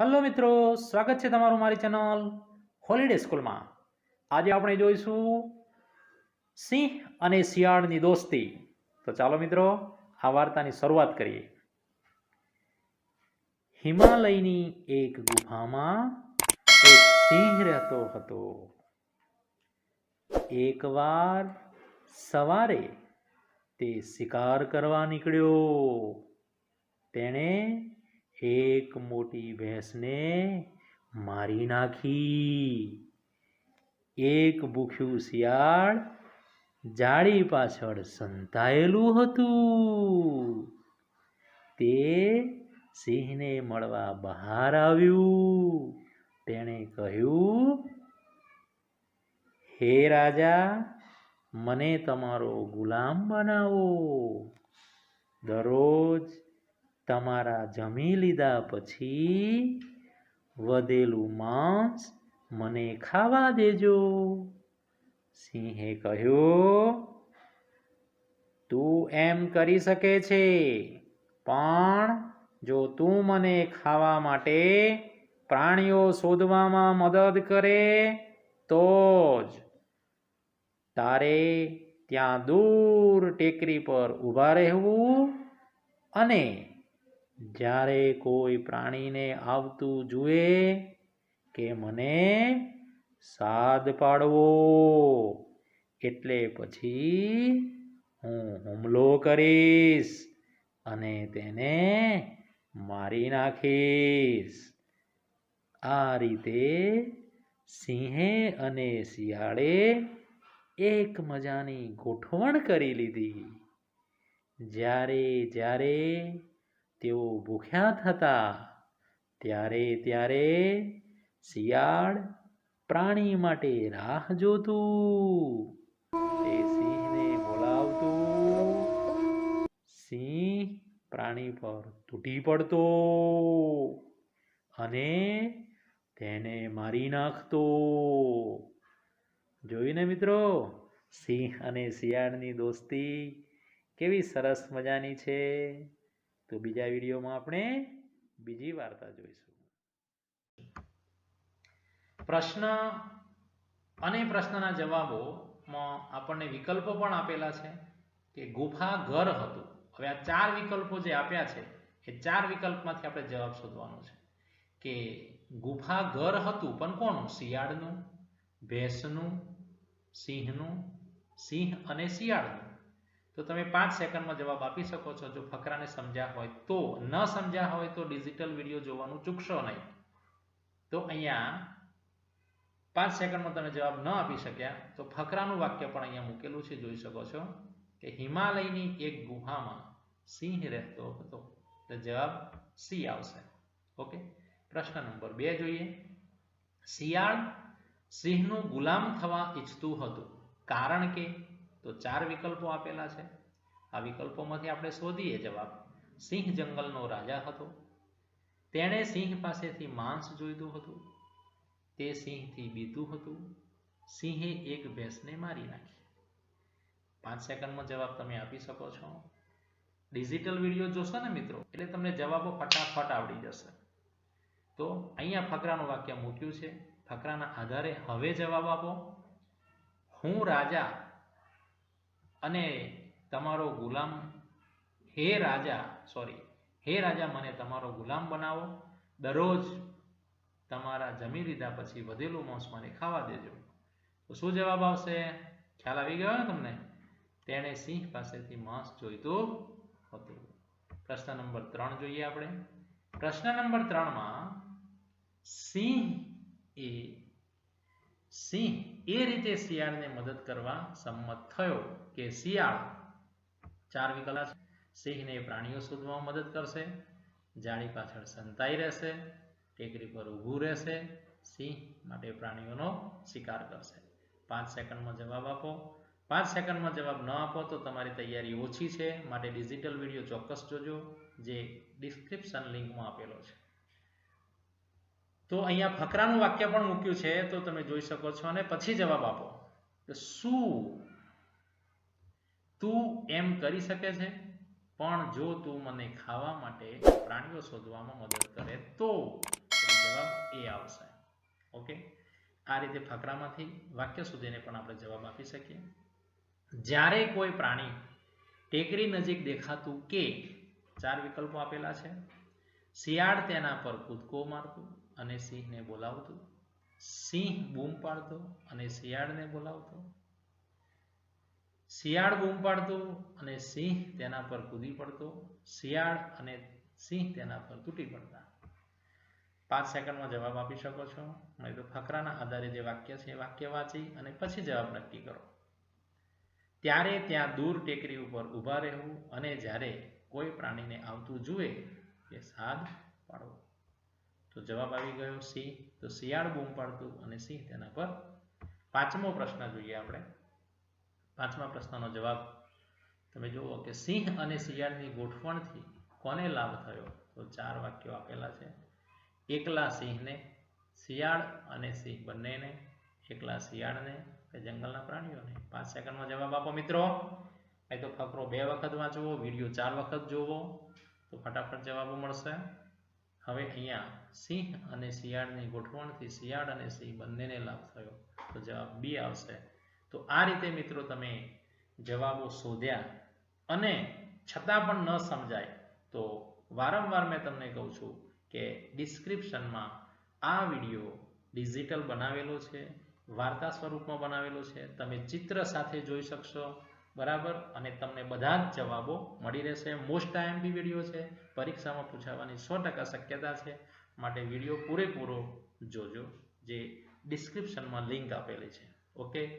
Hello મિત્રો, સ્વાગત છે તમારું મારી ચેનલ હોલિડે સ્કૂલમાં આજે આપણે જોઈશું સિંહ અને શિયાળની દોસ્તી. તો ચાલો મિત્રો, આ વાર્તાની શરૂઆત કરીએ. હિમાલયની એક ગુફામાં એક સિંહ રહેતો હતો. એકવાર સવારે તે શિકાર કરવા નીકળ્યો. તેણે એક મોટી ભેંસને મારી નાખી. એક ભૂખ્યું શિયાળ જાળી પાછળ સંતાયેલું હતું. તે સિંહને મળવા બહાર આવ્યું. તેણે કહ્યું, હે રાજા, મને તમારો ગુલામ બનાવો. દરરોજ તમારા જમી લીધા પછી વધેલું માંસ મને ખાવા દેજો. સિંહે કહ્યું, તું એમ કરી શકે છે, પણ જો તું મને ખાવા માટે પ્રાણીઓ શોધવામાં મદદ કરે, તો જ તારે ત્યાં દૂર ટેકરી પર ઊભા રહેવું અને જ્યારે કોઈ પ્રાણીને આવતું જુએ કે મને સાદ પાડવો, એટલે પછી હું હુમલો કરીશ અને તેને મારી નાખીશ. આ રીતે સિંહે અને શિયાળે એક મજાની ગોઠવણ કરી લીધી. જ્યારે જ્યારે તેઓ ભૂખ્યા થતા ત્યારે ત્યારે શિયાળ પ્રાણી માટે રાહ જોતું. તે સિંહને બોલાવતું. સિંહ પ્રાણી પર તૂટી પડતો અને તેને મારી નાખતો. જોઈને મિત્રો, સિંહ અને શિયાળની દોસ્તી કેવી સરસ મજાની છે? તો બીજા વિડીયોમાં આપણે બીજી વાર્તા જોઈશું. પ્રશ્ન અને પ્રશ્નના જવાબોમાં આપણને વિકલ્પો પણ આપેલા છે કે ગુફા ઘર હતું. હવે આ ચાર વિકલ્પો જે આપ્યા છે, એ ચાર વિકલ્પમાંથી આપણે જવાબ શોધવાનો છે. કે ગુફા ઘર હતું, પણ કોનું? શિયાળનું, ભેંસનું, સિંહનું, સિંહ અને શિયાળનું. તો તમે પાંચ સેકન્ડમાં જવાબ આપી શકો છો જો ફકરાને સમજ્યા હોય તો. ન સમજ્યા હોય તો ડિજિટલ વીડિયો જોવાનું ચૂકશો નહીં. તો અહીંયા પાંચ સેકન્ડમાં તમે જવાબ ન આપી શક્યા. તો ફકરાનું વાક્ય પણ અહીંયા મૂકેલું છે, જોઈ શકો છો કે હિમાલયની એક ગુહામાં સિંહ રહેતો હતો. તો જવાબ સી આવશે. ઓકે? પ્રશ્ન નંબર બે જોઈએ. શિયાળ સિંહનું ગુલામ થવા ઈચ્છતું હતું. કારણ કે તો ચાર વિકલ્પો આપેલા છે. આ વિકલ્પોમાંથી આપણે શોધીએ જવાબ. સિંહ જંગલનો રાજા હતો. તેણે સિંહ પાસેથી માંસ જોઈતું હતું. તે સિંહથી બીતું હતું. સિંહે એક ભેંસને મારી નાખી. પાંચ સેકન્ડમાં જવાબ તમે આપી શકો છો. ડિજિટલ વીડિયો જોશો ને મિત્રો, એટલે તમને જવાબો ફટાફટ આવડી જશે. તો અહીંયા ફકરાનું વાક્ય મૂક્યું છે. ફકરાના આધારે હવે જવાબ આપો. હું રાજા અને તમારો ગુલામ, હે રાજા સોરી હે રાજા મને તમારો ગુલામ બનાવો. દરરોજ તમારા જમી લીધા પછી વધેલું માંસ મને ખાવા દેજો. તો શું જવાબ આવશે? ખ્યાલ આવી ગયો તમને? તેણે સિંહ પાસેથી માંસ જોઈતું હતું. પ્રશ્ન નંબર ત્રણ જોઈએ આપણે. પ્રશ્ન નંબર ત્રણમાં સિંહ એ સિંહ એ રીતે શિયાળને મદદ કરવા સંમત થયો. કે શિયાળ ચાર વિકલ્પ સિંહને પ્રાણીઓ શોધવામાં મદદ કરશે. જાળી પાછળ સંતાઈ રહેશે. ટેકરી પર ઊભું રહેશે. સિંહ માટે પ્રાણીઓનો શિકાર કરશે. પાંચ સેકન્ડમાં જવાબ આપો. પાંચ સેકન્ડમાં જવાબ ન આપો તો તમારી તૈયારી ઓછી છે. માટે ડિજિટલ વીડિયો ચોક્કસ જોજો, જે ડિસ્ક્રિપ્શન લિંકમાં આપેલો છે. તો અહીંયા ફકરાનું વાક્ય પણ મૂક્યું છે. તો તમે જોઈ શકો છો અને પછી જવાબ આપો. કે શું તું એમ કરી શકે છે? પણ જો તું મને ખાવા માટે પ્રાણીઓ શોધવામાં મદદ કરે તો ઓકે? આ રીતે ફકરામાંથી વાક્ય સુધીને પણ આપણે જવાબ આપી શકીએ. જ્યારે કોઈ પ્રાણી ટેકરી નજીક દેખાતું કે ચાર વિકલ્પો આપેલા છે, શિયાળ તેના પર કૂદકો મારતું અને સિંહને બોલાવતું, સિંહ બૂમ પાડતો અને શિયાળને બોલાવતો શિયાળ બૂમ પાડતું અને સિંહ તેના પર કૂદી પડતો. શિયાળ અને સિંહ તેના પર તૂટી પડતા. પાંચ સેકન્ડમાં જવાબ આપી શકો છો. નહીં તો ફકરાના આધારે જે વાક્ય છે એ વાક્ય વાંચી અને પછી જવાબ નક્કી કરો. ત્યારે ત્યાં દૂર ટેકરી ઉપર ઊભા રહેવું અને જ્યારે કોઈ પ્રાણીને આવતું જુએ કે સાદ પાડવો. તો જવાબ આવી ગયો સિંહ. તો શિયાળ બૂમ પાડતું અને સિંહ તેના પર. પાંચમો પ્રશ્ન જોઈએ આપણે. પાંચમા પ્રશ્નનો જવાબ, તમે જુઓ કે સિંહ અને શિયાળની ગોઠવણથી કોને લાભ થયો? તો ચાર વાક્યો આપેલા છે. એકલા સિંહને, શિયાળ અને સિંહ બંનેને, એકલા શિયાળને કે જંગલના પ્રાણીઓને? પાંચ સેકન્ડમાં જવાબ આપો મિત્રો. એ તો ફકરો બે વખત વાંચવો, વીડિયો ચાર વખત જોવો, તો ફટાફટ જવાબો મળશે. હવે અહીંયા સિંહ અને શિયાળની ગોઠવણથી શિયાળ અને સિંહ બંનેને લાભ થયો. તો જવાબ બી આવશે. તો આ રીતે મિત્રો તમે જવાબો શોધ્યા અને છતાં પણ ન સમજાય, તો વારંવાર મેં તમને કહું છું કે ડિસ્ક્રિપ્શનમાં આ વીડિયો ડિજિટલ બનાવેલો છે, વાર્તા સ્વરૂપમાં બનાવેલો છે, તમે ચિત્ર સાથે જોઈ શકશો, બરાબર? અને તમને બધા જ જવાબો મળી રહેશે. મોસ્ટ આઈએમપી વીડિયો છે, પરીક્ષામાં પૂછાવાની સો ટકા શક્યતા છે. માટે વીડિયો પૂરેપૂરો જોજો, જે ડિસ્ક્રિપ્શનમાં લિંક આપેલી છે. ઓકે?